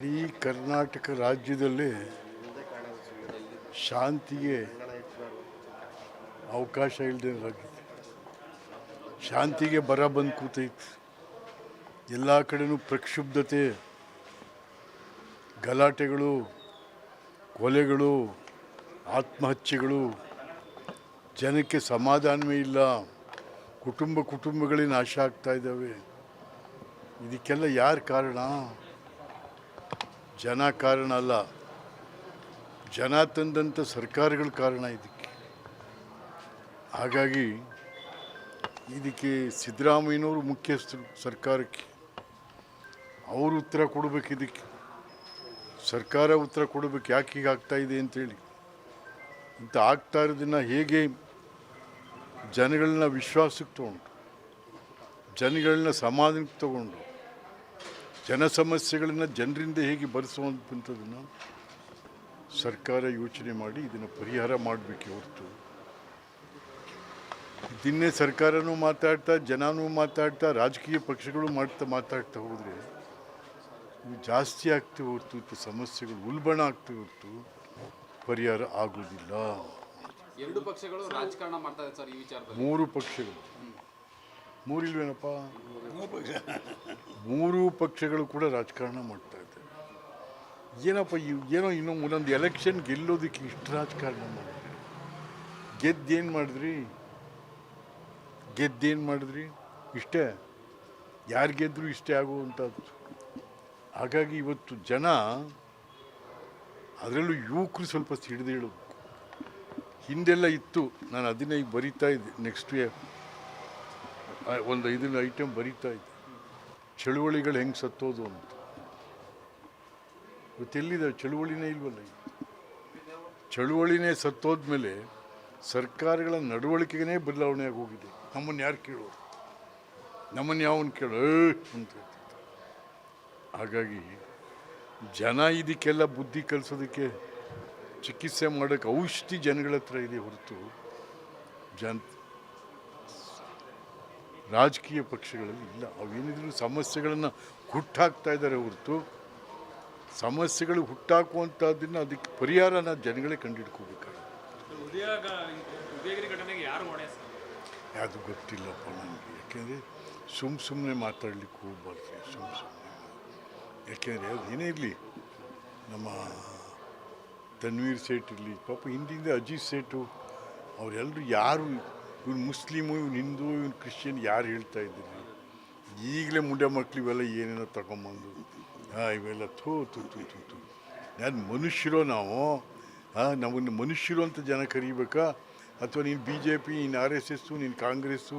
ಇಡೀ ಕರ್ನಾಟಕ ರಾಜ್ಯದಲ್ಲಿ ಶಾಂತಿಗೆ ಅವಕಾಶ ಇಲ್ಲದೆ ಆಗಿದೆ ಶಾಂತಿಗೆ ಬರ ಬಂದು ಕೂತೈತೆ. ಎಲ್ಲ ಕಡೆನೂ ಪ್ರಕ್ಷುಬ್ಧತೆ, ಗಲಾಟೆಗಳು, ಕೊಲೆಗಳು, ಆತ್ಮಹತ್ಯೆಗಳು, ಜನಕ್ಕೆ ಸಮಾಧಾನವೇ ಇಲ್ಲ, ಕುಟುಂಬ ಕುಟುಂಬಗಳೇ ನಾಶ ಆಗ್ತಾ ಇದ್ದಾವೆ. ಇದಕ್ಕೆಲ್ಲ ಯಾರು ಕಾರಣ? ಜನ ಕಾರಣ ಅಲ್ಲ. ಜನ ತಂದಂಥ ಸರ್ಕಾರಗಳ ಕಾರಣ ಇದಕ್ಕೆ. ಹಾಗಾಗಿ ಇದಕ್ಕೆ ಸಿದ್ದರಾಮಯ್ಯನವರು ಮುಖ್ಯಸ್ಥರು ಸರ್ಕಾರಕ್ಕೆ. ಅವರು ಉತ್ತರ ಕೊಡಬೇಕು ಇದಕ್ಕೆ. ಸರ್ಕಾರ ಉತ್ತರ ಕೊಡಬೇಕು ಯಾಕೆ ಹೀಗೆ ಆಗ್ತಾ ಇದೆ ಅಂತೇಳಿ. ಇಂಥ ಆಗ್ತಾ ಇರೋದನ್ನು ಹೇಗೆ ಜನಗಳನ್ನ ವಿಶ್ವಾಸಕ್ಕೆ ತಗೊಂಡು ಜನಗಳನ್ನ ಸಮಾಧಾನಕ್ಕೆ ತಗೊಂಡು ಜನ ಸಮಸ್ಯೆಗಳನ್ನು ಜನರಿಂದ ಹೇಗೆ ಬರೆಸುವಂಥದ್ದನ್ನು ಸರ್ಕಾರ ಯೋಚನೆ ಮಾಡಿ ಇದನ್ನು ಪರಿಹಾರ ಮಾಡಬೇಕೆ ಹೊರತು. ಇದನ್ನೇ ಸರ್ಕಾರನೂ ಮಾತಾಡ್ತಾ ಜನನೂ ಮಾತಾಡ್ತಾ ರಾಜಕೀಯ ಪಕ್ಷಗಳು ಮಾಡ್ತಾ ಮಾತಾಡ್ತಾ ಹೋದರೆ ಇವು ಜಾಸ್ತಿ ಆಗ್ತಿ ಹೊರತು ಸಮಸ್ಯೆಗಳು ಉಲ್ಬಣ ಆಗ್ತಿ ಹೊರತು ಪರಿಹಾರ ಆಗೋದಿಲ್ಲ ಎರಡು ಪಕ್ಷಗಳು ರಾಜಕಾರಣ ಮಾಡ್ತಾ ಸರ್ ಈ ವಿಚಾರದಲ್ಲಿ. ಮೂರು ಪಕ್ಷಗಳು. ಮೂರಿಲ್ವೇನಪ್ಪ? ಮೂರು. ಪಕ್ಷಗಳು ಕೂಡ ರಾಜಕಾರಣ ಮಾಡ್ತಾ ಇದೆ ಏನಪ್ಪ ಇವು ಏನೋ ಇನ್ನೂ ಒಂದೊಂದು ಎಲೆಕ್ಷನ್ ಗೆಲ್ಲೋದಕ್ಕೆ ಇಷ್ಟು ರಾಜಕಾರಣ ಮಾಡಿದ್ರಿ? ಗೆದ್ದೇನು ಮಾಡಿದ್ರಿ? ಗೆದ್ದೇನು ಮಾಡಿದ್ರಿ? ಇಷ್ಟೇ? ಯಾರು ಗೆದ್ದರೂ ಇಷ್ಟೇ ಆಗುವಂಥದ್ದು? ಹಾಗಾಗಿ ಇವತ್ತು ಜನ ಅದರಲ್ಲೂ ಯುವಕರು ಸ್ವಲ್ಪ ಸಿಡಿದೇಳಬೇಕು. ಹಿಂದೆಲ್ಲ ಇತ್ತು. ನಾನು ಅದನ್ನೇ ಈಗ ಬರಿತಾ ಇದ್ದೆ. ನೆಕ್ಸ್ಟ್ ಒಂದು ಇದನ್ನ ಐಟಮ್ ಬರೀತಾ ಇದ್ದೆ. ಚಳುವಳಿಗಳು ಹೆಂಗೆ ಸತ್ತೋದು ಅಂತ. ಇವತ್ತೆಲ್ಲಿದೆ ಚಳುವಳಿನೇ ಇಲ್ವಲ್ಲ ಚಳುವಳಿನೇ ಸತ್ತೋದ್ಮೇಲೆ ಸರ್ಕಾರಗಳ ನಡವಳಿಕೆಗೇ ಬದಲಾವಣೆ ಆಗಿ ಹೋಗಿದೆ ನಮ್ಮನ್ನು ಯಾರು ಕೇಳೋರು? ನಮ್ಮನ್ನು ಯಾವನು ಕೇಳೋ? ಅಂತ. ಹಾಗಾಗಿ ಜನ ಇದಕ್ಕೆಲ್ಲ ಬುದ್ಧಿ ಕಲಿಸೋದಕ್ಕೆ ಚಿಕಿತ್ಸೆ ಮಾಡೋಕ್ಕೆ ಔಷಧಿ ಜನಗಳ ಹತ್ರ ಇದೆ ಹೊರತು. ಜನ್ ರಾಜಕೀಯ ಪಕ್ಷಗಳಲ್ಲಿ ಇಲ್ಲ. ಅವೇನಿದ್ರು ಸಮಸ್ಯೆಗಳನ್ನು ಹುಟ್ಟಾಕ್ತಾ ಇದ್ದಾರೆ ಹೊರತು ಸಮಸ್ಯೆಗಳು ಹುಟ್ಟಾಕುವಂಥದ್ದನ್ನು ಅದಕ್ಕೆ ಪರಿಹಾರನ ಜನಗಳೇ ಕಂಡುಹಿಡ್ಕೋಬೇಕಾಗುತ್ತೆ ಅದು ಗೊತ್ತಿಲ್ಲಪ್ಪ ನನಗೆ. ಯಾಕೆಂದರೆ ಸುಮ್ಮ ಸುಮ್ಮನೆ ಮಾತಾಡ್ಲಿಕ್ಕೆ ಹೋಗ್ಬಾರ್ದು ಸುಮ್ಮ ಸುಮ್ಮನೆ ಯಾಕೆಂದರೆ ಅದು ಏನೇ ಇರಲಿ ನಮ್ಮ ತನ್ವೀರ್ ಸೇಟ್ ಇರಲಿ ಪಾಪ ಹಿಂದಿಂದ ಅಜಿತ್ ಸೇಠು ಅವರೆಲ್ಲರೂ ಯಾರು ಇವ್ನು ಮುಸ್ಲಿಮು ಇವ್ನು ಹಿಂದೂ ಇವ್ನು ಕ್ರಿಶ್ಚಿಯನ್ ಯಾರು ಹೇಳ್ತಾ ಇದ್ದೀರಿ ಈಗಲೇ ಮುಂಡೆ ಮಕ್ಳು ಇವೆಲ್ಲ ಏನೇನೋ ತಗೊಂಬಂದು. ಹಾಂ ಇವೆಲ್ಲ ಥೂ ತು ತು ತು ತು ಯಾರು ಮನುಷ್ಯರೋ ನಾವು ಹಾಂ ನಮ್ಮನ್ನು ಮನುಷ್ಯರು ಅಂತ ಜನ ಕರಿಬೇಕಾ? ಅಥವಾ ನೀನು ಬಿ ಜೆ ಪಿ ನೀನು ಆರ್ ಎಸ್ ಎಸ್ಸು ನೀನು ಕಾಂಗ್ರೆಸ್ಸು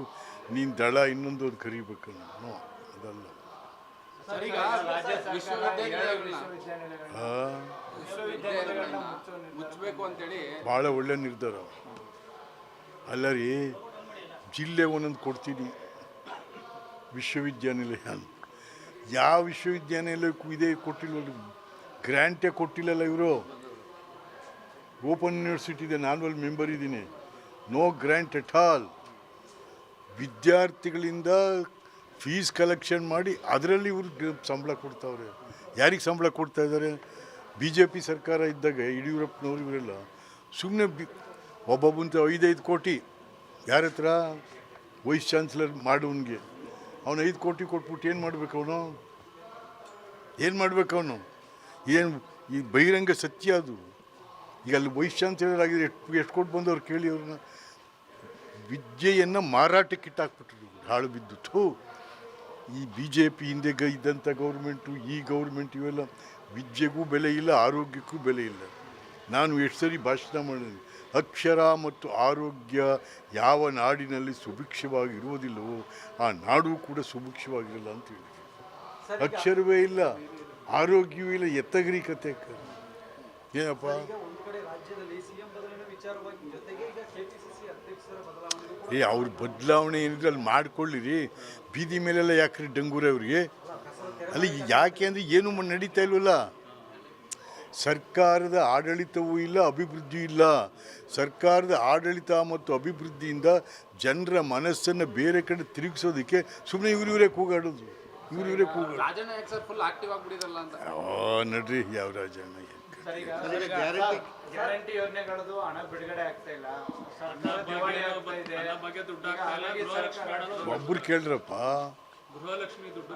ನೀನು ದಳ ಇನ್ನೊಂದು ಅದು ಕರಿಬೇಕು ನಾನು ಅದಲ್ಲ. ಭಾಳ ಒಳ್ಳೆ ನಿರ್ಧಾರ. ಅಲ್ಲ ರೀ ಜಿಲ್ಲೆ ಒಂದೊಂದು ಕೊಡ್ತೀನಿ. ವಿಶ್ವವಿದ್ಯಾನಿಲಯ. ಯಾವ ವಿಶ್ವವಿದ್ಯಾನಿಲಯಕ್ಕೂ ಇದೇ ಕೊಟ್ಟಿಲ್ವಲ್ಲ, ಗ್ರ್ಯಾಂಟೇ ಕೊಟ್ಟಿಲ್ಲಲ್ಲ ಇವರು. ಓಪನ್ ಯೂನಿವರ್ಸಿಟಿದೆ ನಾನು ಅಲ್ಲಿ ಮೆಂಬರ್ ಇದ್ದೀನಿ. No grant at all. ವಿದ್ಯಾರ್ಥಿಗಳಿಂದ ಫೀಸ್ ಕಲೆಕ್ಷನ್ ಮಾಡಿ ಅದರಲ್ಲಿ ಇವರು ಸಂಬಳ ಕೊಡ್ತಾವ್ರೆ. ಯಾರಿಗೆ ಸಂಬಳ ಕೊಡ್ತಾ ಇದ್ದಾರೆ? ಬಿ ಜೆ ಪಿ ಸರ್ಕಾರ ಇದ್ದಾಗ ಯಡಿಯೂರಪ್ಪನವ್ರು ಇವರೆಲ್ಲ ಸುಮ್ಮನೆ ಬಿ ಒಬ್ಬೊಬ್ಬಂತ ಐದೈದು ಕೋಟಿ. ಯಾರ ಹತ್ರ ವೈಸ್ ಚಾನ್ಸಲರ್ ಮಾಡುವನಿಗೆ ಅವನು ಐದು ಕೋಟಿ ಕೊಟ್ಬಿಟ್ಟು ಏನು ಮಾಡಬೇಕು ಅವನು ಏನು ಮಾಡಬೇಕು ಅವನು ಏನು ಈ ಬಹಿರಂಗ ಸತ್ಯ ಅದು? ಈಗ ಅಲ್ಲಿ ವೈಸ್ ಚಾನ್ಸಲರ್ ಆಗಿದ್ರೆ ಎಷ್ಟು ಎಷ್ಟು ಕೊಟ್ಟು ಬಂದವ್ರು ಕೇಳಿ ಅವ್ರನ್ನ? ವಿದ್ಯೆಯನ್ನು ಮಾರಾಟಕ್ಕೆ ಇಟ್ಟಾಕ್ಬಿಟ್ರು ಹಾಳು ಬಿದ್ದು. ಈ ಬಿ ಜೆ ಪಿ ಹಿಂದೆ ಗ ಇದ್ದಂಥ ಗೌರ್ಮೆಂಟು ಈ ಗೌರ್ಮೆಂಟ್ ಇವೆಲ್ಲ ವಿದ್ಯೆಗೂ ಬೆಲೆ ಇಲ್ಲ, ಆರೋಗ್ಯಕ್ಕೂ ಬೆಲೆ ಇಲ್ಲ. ನಾನು ಎಷ್ಟು ಸರಿ ಭಾಷಣ ಮಾಡಿದ್ದೀನಿ ಅಕ್ಷರ ಮತ್ತು ಆರೋಗ್ಯ ಯಾವ ನಾಡಿನಲ್ಲಿ ಸುಭಿಕ್ಷವಾಗಿ ಇರುವುದಿಲ್ಲವೋ ಆ ನಾಡು ಕೂಡ ಸುಭಿಕ್ಷವಾಗಿರಲ್ಲ ಅಂತ ಹೇಳಿ ಅಕ್ಷರವೇ ಇಲ್ಲ ಆರೋಗ್ಯವೂ ಇಲ್ಲ ಎತ್ತಗರಿ ಕತೆ ಏನಪ್ಪ? ಏ ಅವ್ರ ಬದಲಾವಣೆ ಏನಿದ್ರೆ ಅಲ್ಲಿ ಮಾಡ್ಕೊಳ್ಳಿರಿ. ಬೀದಿ ಮೇಲೆಲ್ಲ ಯಾಕ್ರಿ ಡಂಗೂರವ್ರಿಗೆ? ಅಲ್ಲಿ ಯಾಕೆ ಅಂದರೆ ಏನು ನಡೀತಾ ಇಲ್ವಲ್ಲ? ಸರ್ಕಾರದ ಆಡಳಿತವೂ ಇಲ್ಲ ಅಭಿವೃದ್ಧಿ ಇಲ್ಲ. ಸರ್ಕಾರದ ಆಡಳಿತ ಮತ್ತು ಅಭಿವೃದ್ಧಿಯಿಂದ ಜನರ ಮನಸ್ಸನ್ನು ಬೇರೆ ಕಡೆ ತಿರುಗಿಸೋದಕ್ಕೆ ಸುಮ್ಮನೆ ಇವ್ರು ಇವರೇ ಕೂಗಾಡೋದು. ಇವ್ರು ಇವರೇ ಕೂಗ ರಾಜಣ್ಣ ಯಾಕೆ ಸರ್ ಫುಲ್ ಆಕ್ಟಿವ್ ಆಗ್ಬಿಟ್ಟಿರಲ್ಲ ಅಂತ. ಓ ನಡ್ರಿ ಯಾವ ರಾಜಣ್ಣ ಗ್ಯಾರಂಟಿ ಯೋಜನೆಗಳದ್ದು ಹಣ ಬಿಡುಗಡೆ ಆಗ್ತಾ ಇಲ್ಲ. ಒಬ್ಬರು ಕೇಳ್ರಪ್ಪ ಗೃಹಲಕ್ಷ್ಮಿ ದುಡ್ಡು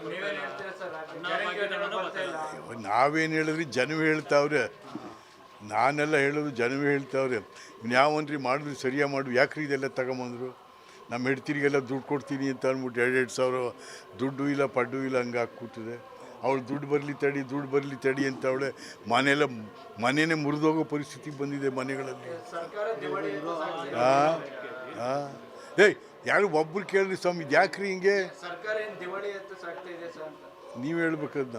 ನಾವೇನು ಹೇಳಿದ್ರಿ? ಜನವೇ ಹೇಳ್ತಾವ್ರೆ. ನಾನೆಲ್ಲ ಹೇಳೋದು ಜನವೇ ಹೇಳ್ತಾವ್ರೆ. ಯಾವನ್ರಿ ಮಾಡಿದ್ರು ಸರಿಯಾಗಿ ಮಾಡು ಯಾಕ್ರಿ ಇದೆಲ್ಲ ತಗೊಂಬಂದ್ರು? ನಮ್ಮ ಹೆಡ್ತಿರಿಗೆಲ್ಲ ದುಡ್ಡು ಕೊಡ್ತೀನಿ ಅಂತ ಅಂದ್ಬಿಟ್ಟು ಎರಡು ಎರಡು ಸಾವಿರ ದುಡ್ಡು ಇಲ್ಲ ಪಡ್ಡು ಇಲ್ಲ ಹಂಗೆ ಕೂತಿದೆ ಅವಳು ದುಡ್ಡು ಬರಲಿ ತಡಿ ದುಡ್ಡು ಬರಲಿ ತಡಿ ಅಂತ ಅವಳೆ ಮನೆಯೆಲ್ಲ ಮನೆಯೇ ಮುರಿದೋಗೋ ಪರಿಸ್ಥಿತಿ ಬಂದಿದೆ ಮನೆಗಳಲ್ಲಿ. ಹಾಂ ಹಾಂ ಏಯ್ ಯಾರು ಒಬ್ರು ಕೇಳ್ರಿ ಸ್ವಾಮಿ ಇದು ಯಾಕ್ರಿ ಹಿಂಗೆ? ನೀವು ಹೇಳ್ಬೇಕದ್ನ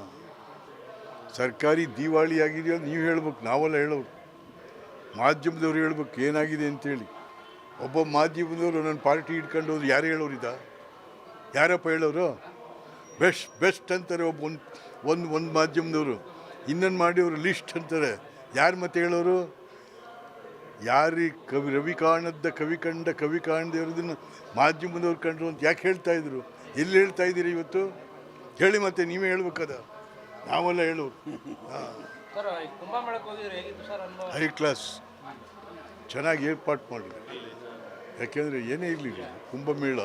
ಸರ್ಕಾರಿ ದಿವಾಳಿ ಆಗಿದೆಯೋ ನೀವು ಹೇಳ್ಬೇಕು ನಾವೆಲ್ಲ ಹೇಳೋರು. ಮಾಧ್ಯಮದವ್ರು ಹೇಳ್ಬೇಕು ಏನಾಗಿದೆ ಅಂತೇಳಿ. ಒಬ್ಬ ಮಾಧ್ಯಮದವರು ನನ್ನ ಪಾರ್ಟಿ ಹಿಡ್ಕೊಂಡು ಹೋದ್ರು ಯಾರು ಹೇಳೋರಿದ ಯಾರಪ್ಪ ಹೇಳೋರು? ಬೆಸ್ಟ್ ಬೆಸ್ಟ್ ಅಂತಾರೆ ಒಬ್ಬ ಒಂದು ಒಂದು ಒಂದು ಮಾಧ್ಯಮದವರು. ಇನ್ನೊಂದು ಮಾಡಿ ಅವರು ಲಿಸ್ಟ್ ಅಂತಾರೆ. ಯಾರು ಮತ್ತೆ ಹೇಳೋರು? ಯಾರಿ ಕವಿ ರವಿ ಕಾಣದ್ದ ಕವಿ ಕಂಡ ಕವಿ ಕಾಣದೇ ಇರೋದನ್ನು ಮಾಧ್ಯಮದವ್ರು ಕಂಡ್ರು ಅಂತ ಯಾಕೆ ಹೇಳ್ತಾ ಇದ್ರು? ಎಲ್ಲಿ ಹೇಳ್ತಾ ಇದ್ದೀರಿ ಇವತ್ತು? ಹೇಳಿ ಮತ್ತೆ ನೀವೇ ಹೇಳ್ಬೇಕದ? ನಾವೆಲ್ಲ ಹೇಳು ಹೈ. ಕ್ಲಾಸ್. ಚೆನ್ನಾಗಿ ಏರ್ಪಾಟ್ ಮಾಡಿದ್ರು ಯಾಕೆಂದರೆ ಏನೇ ಇರಲಿ ಕುಂಭಮೇಳ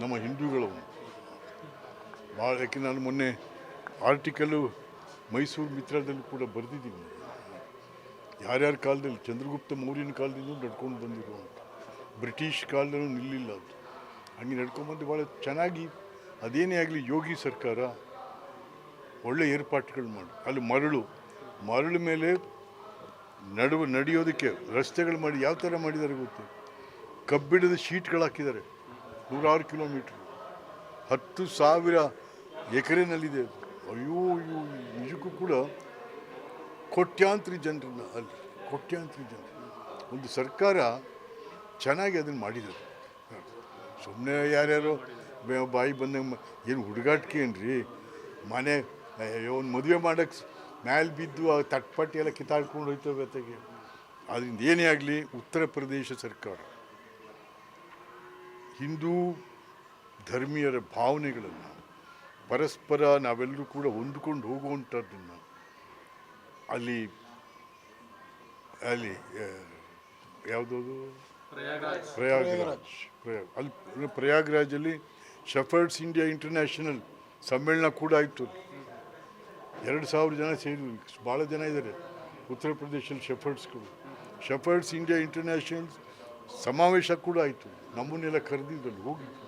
ನಮ್ಮ ಹಿಂದೂಗಳವು ಭಾಳ ಯಾಕೆ ನಾನು ಮೊನ್ನೆ ಆರ್ಟಿಕಲ್ಲು ಮೈಸೂರು ಮಿತ್ರದಲ್ಲಿ ಕೂಡ ಬರೆದಿದ್ದೀನಿ. ಯಾರ್ಯಾರ ಕಾಲದಲ್ಲಿ, ಚಂದ್ರಗುಪ್ತ ಮೌರ್ಯನ ಕಾಲದಿಂದ ನಡ್ಕೊಂಡು ಬಂದಿರುವಂಥ ಬ್ರಿಟಿಷ್ ಕಾಲದಲ್ಲೂ ನಿಲ್ಲಿಲ್ಲ ಅದು. ಹಂಗೆ ನಡ್ಕೊಂಬಂದು ಭಾಳ ಚೆನ್ನಾಗಿ, ಅದೇನೇ ಆಗಲಿ ಯೋಗಿ ಸರ್ಕಾರ ಒಳ್ಳೆ ಏರ್ಪಾಟ್ಗಳು ಮಾಡಿ. ಅಲ್ಲಿ ಮರಳು ಮರಳು ಮೇಲೆ ನಡುವ, ನಡೆಯೋದಕ್ಕೆ ರಸ್ತೆಗಳು ಮಾಡಿ ಯಾವ ಥರ ಮಾಡಿದ್ದಾರೆ ಗೊತ್ತು? ಕಬ್ಬಿಣದ ಶೀಟ್ಗಳು ಹಾಕಿದ್ದಾರೆ, ನೂರಾರು ಕಿಲೋಮೀಟ್ರ್. ಹತ್ತು ಸಾವಿರ ಎಕರೆನಲ್ಲಿದೆ. ಅಯ್ಯೋ ಅಯ್ಯೋ, ನಿಜಕ್ಕೂ ಕೂಡ ಕೋಟ್ಯಾಂತರ ಜನರನ್ನ ಅಲ್ಲಿ, ಕೋಟ್ಯಾಂತರ ಜನರು ಒಂದು ಸರ್ಕಾರ ಚೆನ್ನಾಗಿ ಅದನ್ನು ಮಾಡಿದರು ಸುಮ್ಮನೆ ಯಾರ್ಯಾರು ಬಾಯಿ ಬಂದಂಗೆ ಏನು ಹುಡುಗಾಟಿಕೆ ಏನ್ರಿ? ಮನೆ ಒಂದು ಮದುವೆ ಮಾಡೋಕ್ಕೆ ಮ್ಯಾಲೆ ಬಿದ್ದು ಆ ತಟ್ಪಟ್ಟಿ ಎಲ್ಲ ಕಿತ್ತಾಡ್ಕೊಂಡು ಹೋಯ್ತವೆ ಜೊತೆಗೆ. ಅದರಿಂದ ಏನೇ ಆಗಲಿ ಉತ್ತರ ಪ್ರದೇಶ ಸರ್ಕಾರ, ಹಿಂದೂ ಧರ್ಮೀಯರ ಭಾವನೆಗಳನ್ನು ಪರಸ್ಪರ ನಾವೆಲ್ಲರೂ ಕೂಡ ಹೊಂದ್ಕೊಂಡು ಹೋಗುವಂಥದ್ದನ್ನು ಅಲ್ಲಿ ಅಲ್ಲಿ ಯಾವುದದು? ಪ್ರಯಾಗ್ರಾಜ್. ಪ್ರಯಾಗ್ ಅಲ್ಲಿ ಪ್ರಯಾಗ್ರಾಜಲ್ಲಿ ಶಫರ್ಡ್ಸ್ ಇಂಡಿಯಾ ಇಂಟರ್ನ್ಯಾಷನಲ್ ಸಮ್ಮೇಳನ ಕೂಡ ಆಯಿತು. ಎರಡು ಸಾವಿರ ಜನ ಸೇರಿ ಭಾಳ ಜನ ಇದ್ದಾರೆ ಉತ್ತರ ಪ್ರದೇಶದಲ್ಲಿ ಶೆಫರ್ಡ್ಸ್ಗಳು ಶೆಫರ್ಡ್ಸ್ ಇಂಡಿಯಾ ಇಂಟರ್ನ್ಯಾಷನಲ್ ಸಮಾವೇಶ ಕೂಡ ಆಯಿತು. ನಮ್ಮನ್ನೆಲ್ಲ ಕರೆದಿದ್ದಲ್ಲಿ ಹೋಗಿತ್ತು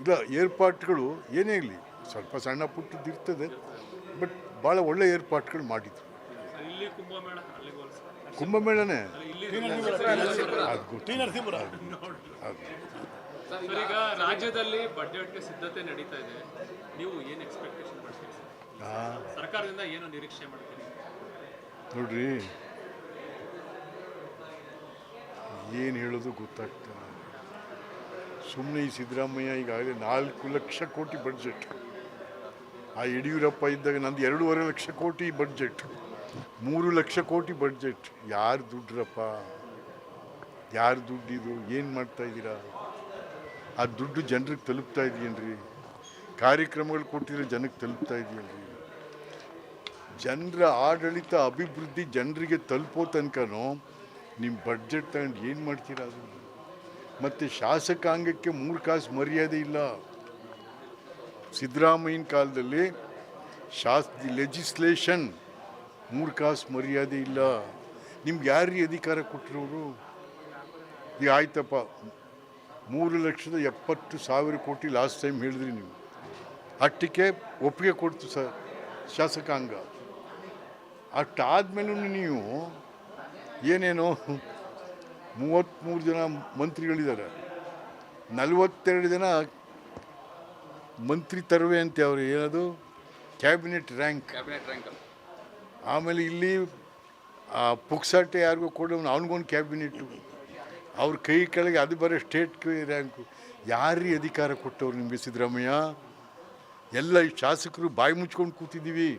ಇಲ್ಲ ಏರ್ಪಾಟ್ಗಳು ಏನೇ ಇರಲಿ ಸ್ವಲ್ಪ ಸಣ್ಣ ಪುಟ್ಟದ್ದು ಇರ್ತದೆ ಬಟ್ ಭಾಳ ಒಳ್ಳೆ ಏರ್ಪಾಟ್ಗಳು ಮಾಡಿದ್ರು. ಕುಂಭಮೇಳನೇ? ಗೊತ್ತು. ಅದು ಸರ್ ಈಗ ರಾಜ್ಯದಲ್ಲಿ ಬಜೆಟ್ಗೆ ಸಿದ್ಧತೆ ನಡೀತಾ ಇದೆ. ನೀವು ಏನು ಎಕ್ಸ್ಪೆಕ್ಟೇಷನ್ ಮಾಡ್ತೀರಿ ಸರ್? ಸರ್ಕಾರದಿಂದ ಏನು ನಿರೀಕ್ಷೆ ಮಾಡ್ತೀರಿ? ನೋಡ್ರಿ. ಏನು ಹೇಳೋದು ಗೊತ್ತಾಗ್ತಾ ಸುಮ್ಮನೆ ಈ ಸಿದ್ದರಾಮಯ್ಯ ಈಗಾಗಲೇ ನಾಲ್ಕು ಲಕ್ಷ ಕೋಟಿ ಬಡ್ಜೆಟ್. ಆ ಯಡಿಯೂರಪ್ಪ ಇದ್ದಾಗ ನಂದು ಎರಡೂವರೆ ಲಕ್ಷ ಕೋಟಿ ಬಡ್ಜೆಟ್. ಮೂರು ಲಕ್ಷ ಕೋಟಿ ಬಡ್ಜೆಟ್ ಯಾರು ದುಡ್ಡ್ರಪ್ಪ ಯಾರು ದುಡ್ಡಿದು ಏನು ಮಾಡ್ತಾ ಇದ್ದೀರಾ? ಆ ದುಡ್ಡು ಜನರಿಗೆ ತಲುಪ್ತಾ ಇದೆಯೇನ್ರಿ? ಕಾರ್ಯಕ್ರಮಗಳು ಕೊಟ್ಟಿರೋ ಜನಕ್ಕೆ ತಲುಪ್ತಾ ಇದೆಯಲ್ರಿ? ಜನರ ಆಡಳಿತ ಅಭಿವೃದ್ಧಿ ಜನರಿಗೆ ತಲುಪೋ ತನಕನೂ ನಿಮ್ಮ ಬಡ್ಜೆಟ್ ತಗೊಂಡು ಏನು ಮಾಡ್ತೀರಾ ಅದು? ಮತ್ತು ಶಾಸಕಾಂಗಕ್ಕೆ ಮೂರು ಕಾಸು ಮರ್ಯಾದೆ ಇಲ್ಲ. ಸಿದ್ದರಾಮಯ್ಯನ ಕಾಲದಲ್ಲಿ ಶಾಸ್ ಲೆಜಿಸ್ಲೇಷನ್ ಮೂರು ಕಾಸು ಮರ್ಯಾದೆ ಇಲ್ಲ. ನಿಮ್ಗೆ ಯಾರಿ ಅಧಿಕಾರ ಕೊಟ್ಟಿರೋರು? ಈಗ ಆಯ್ತಪ್ಪ. ಮೂರು ಲಕ್ಷದ ಎಪ್ಪತ್ತು ಸಾವಿರ ಕೋಟಿ ಲಾಸ್ಟ್ ಟೈಮ್ ಹೇಳಿದ್ರಿ ನೀವು. ಅಷ್ಟಕ್ಕೆ ಒಪ್ಪಿಗೆ ಕೊಡ್ತು ಸ ಶಾಸಕಾಂಗ ಅಷ್ಟಾದ್ಮೇಲೂ ನೀವು ಏನೇನೋ ಮೂವತ್ತ್ಮೂರು ಜನ ಮಂತ್ರಿಗಳಿದ್ದಾರೆ ನಲವತ್ತೆರಡು ಜನ ಮಂತ್ರಿ ತರುವೆ ಅಂತ ಅವರು ಏನದು ಕ್ಯಾಬಿನೆಟ್ ರ್ಯಾಂಕ್. ಕ್ಯಾಬಿನೆಟ್ ರ್ಯಾಂಕ್ ಆಮೇಲೆ ಇಲ್ಲಿ, ಆ ಪುಕ್ಸಾಟೆ ಯಾರಿಗೂ ಕೊಡ ಅವನಿಗೊಂದು ಕ್ಯಾಬಿನೆಟ್ಟು ಅವ್ರ ಕೈ ಕೆಳಗೆ ಅದು ಬರೀ ಸ್ಟೇಟ್ ರ್ಯಾಂಕು ಯಾರೀ ಅಧಿಕಾರ ಕೊಟ್ಟವ್ರು ನಿಮಗೆ ಸಿದ್ದರಾಮಯ್ಯ? ಎಲ್ಲ ಶಾಸಕರು ಬಾಯಿ ಮುಚ್ಕೊಂಡು ಕೂತಿದ್ದೀವಿ.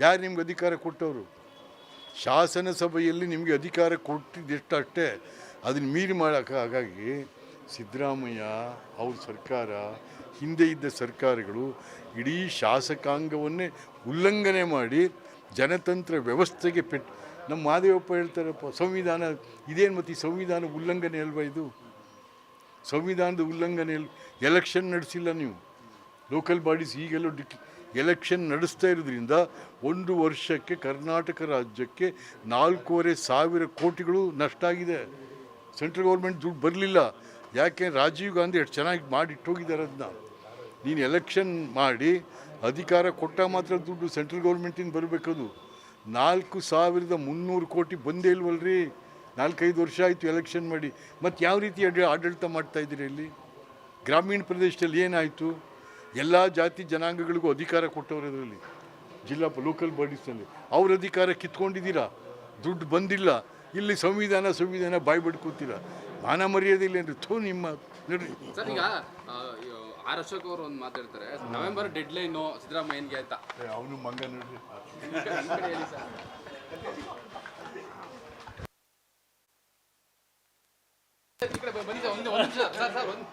ಯಾರು ನಿಮ್ಗೆ ಅಧಿಕಾರ ಕೊಟ್ಟವರು? ಶಾಸನ ಸಭೆಯಲ್ಲಿ ನಿಮಗೆ ಅಧಿಕಾರ ಕೊಟ್ಟಿದ್ದೆಷ್ಟು ಅಷ್ಟೇ ಅದನ್ನು ಮೀರಿ ಮಾಡೋಕೆ ಹಾಗಾಗಿ ಸಿದ್ದರಾಮಯ್ಯ, ಅವ್ರ ಸರ್ಕಾರ, ಹಿಂದೆ ಇದ್ದ ಸರ್ಕಾರಗಳು ಇಡೀ ಶಾಸಕಾಂಗವನ್ನೇ ಉಲ್ಲಂಘನೆ ಮಾಡಿ ಜನತಂತ್ರ ವ್ಯವಸ್ಥೆಗೆ ಪೆಟ್ಟು ನಮ್ಮ ಮಾದೇವಪ್ಪ ಹೇಳ್ತಾರಪ್ಪ, ಸಂವಿಧಾನ, ಇದೇನು ಮತ್ತು ಈ ಸಂವಿಧಾನ ಉಲ್ಲಂಘನೆ ಅಲ್ವಾ ಇದು? ಸಂವಿಧಾನದ ಉಲ್ಲಂಘನೆ ಎಲೆಕ್ಷನ್ ನಡೆಸಿಲ್ಲ ನೀವು. ಲೋಕಲ್ ಬಾಡೀಸ್ ಈಗೆಲ್ಲೋ ಡಿಕ್, ಎಲೆಕ್ಷನ್ ನಡೆಸ್ತಾ ಇರೋದ್ರಿಂದ ಒಂದು ವರ್ಷಕ್ಕೆ ಕರ್ನಾಟಕ ರಾಜ್ಯಕ್ಕೆ ನಾಲ್ಕೂವರೆ ಸಾವಿರ ಕೋಟಿಗಳು ನಷ್ಟ ಆಗಿದೆ. ಸೆಂಟ್ರಲ್ ಗೌರ್ಮೆಂಟ್ ದುಡ್ಡು ಬರಲಿಲ್ಲ. ಯಾಕೆ? ರಾಜೀವ್ ಗಾಂಧಿ ಎಷ್ಟು ಚೆನ್ನಾಗಿ ಮಾಡಿಟ್ಟೋಗಿದ್ದಾರೆ ಅದನ್ನ ನೀನು ಎಲೆಕ್ಷನ್ ಮಾಡಿ ಅಧಿಕಾರ ಕೊಟ್ಟ ಮಾತ್ರ ದುಡ್ಡು ಸೆಂಟ್ರಲ್ ಗೌರ್ಮೆಂಟಿಂದ ಬರಬೇಕದು. ನಾಲ್ಕು ಸಾವಿರದ ಮುನ್ನೂರು ಕೋಟಿ ಬಂದೇ ಇಲ್ವಲ್ರಿ? ನಾಲ್ಕೈದು ವರ್ಷ ಆಯಿತು ಎಲೆಕ್ಷನ್ ಮಾಡಿ. ಮತ್ತು ಯಾವ ರೀತಿ ಆಡ- ಆಡಳಿತ ಮಾಡ್ತಾ ಇದ್ದೀರಿ ಇಲ್ಲಿ? ಗ್ರಾಮೀಣ ಪ್ರದೇಶದಲ್ಲಿ ಏನಾಯಿತು? ಎಲ್ಲ ಜಾತಿ ಜನಾಂಗಗಳಿಗೂ ಅಧಿಕಾರ ಕೊಟ್ಟವರು ಇದರಲ್ಲಿ. ಜಿಲ್ಲಾ ಲೋಕಲ್ ಬಾಡೀಸ್ನಲ್ಲಿ ಅವ್ರ ಅಧಿಕಾರ ಕಿತ್ಕೊಂಡಿದ್ದೀರಾ? ದುಡ್ಡು ಬಂದಿಲ್ಲ. ಇಲ್ಲಿ ಸಂವಿಧಾನ ಸಂವಿಧಾನ ಬಾಯ್ ಬಿಡ್ಕೋತೀರಾ ಮಾನ ಮರ್ಯಾದೆ ಇಲ್ಲ ಅಂದ್ರೆ ಥೂ ನಿಮ್ಮ ನೋಡ್ರಿ. ಆರ್ ಅಶೋಕ್ ಅವರು ಒಂದು ಮಾತಾಡ್ತಾರೆ ನವೆಂಬರ್ ಡೆಡ್ ಲೈನ್ ಸಿದ್ದರಾಮಯ್ಯನ್ಗೆ ಆಯ್ತಾ? ಅವನು ಮಂಗ ಸರ್. ಈ ಕಡೆ ಬನ್ನಿ ಸರ್ ಒಂದು ಒಂದು ನಿಮಿಷ. ಸರ್ ಸರ್ ಒಂದು